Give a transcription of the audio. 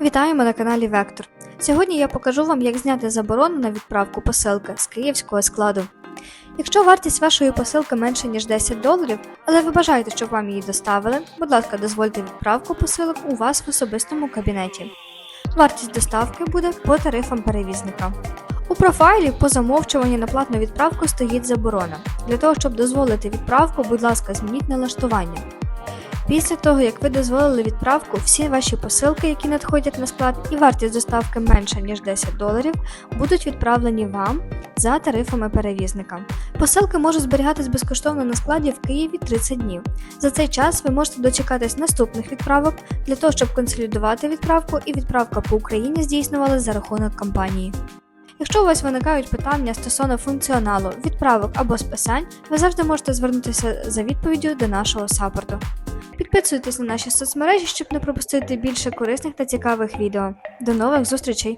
Вітаємо на каналі Вектор. Сьогодні я покажу вам, як зняти заборону на відправку посилки з київського складу. Якщо вартість вашої посилки менше ніж 10 доларів, але ви бажаєте, щоб вам її доставили, будь ласка, дозвольте відправку посилок у вас в особистому кабінеті. Вартість доставки буде по тарифам перевізника. У профайлі по замовчуванню на платну відправку стоїть заборона. Для того, щоб дозволити відправку, будь ласка, змініть налаштування. Після того, як ви дозволили відправку, всі ваші посилки, які надходять на склад, і вартість доставки менша ніж 10 доларів, будуть відправлені вам за тарифами перевізника. Посилки можуть зберігатись безкоштовно на складі в Києві 30 днів. За цей час ви можете дочекатись наступних відправок для того, щоб консолідувати відправку і відправка по Україні здійснювалася за рахунок компанії. Якщо у вас виникають питання стосовно функціоналу, відправок або списань, ви завжди можете звернутися за відповіддю до нашого саппорту. Підписуйтесь на наші соцмережі, щоб не пропустити більше корисних та цікавих відео. До нових зустрічей!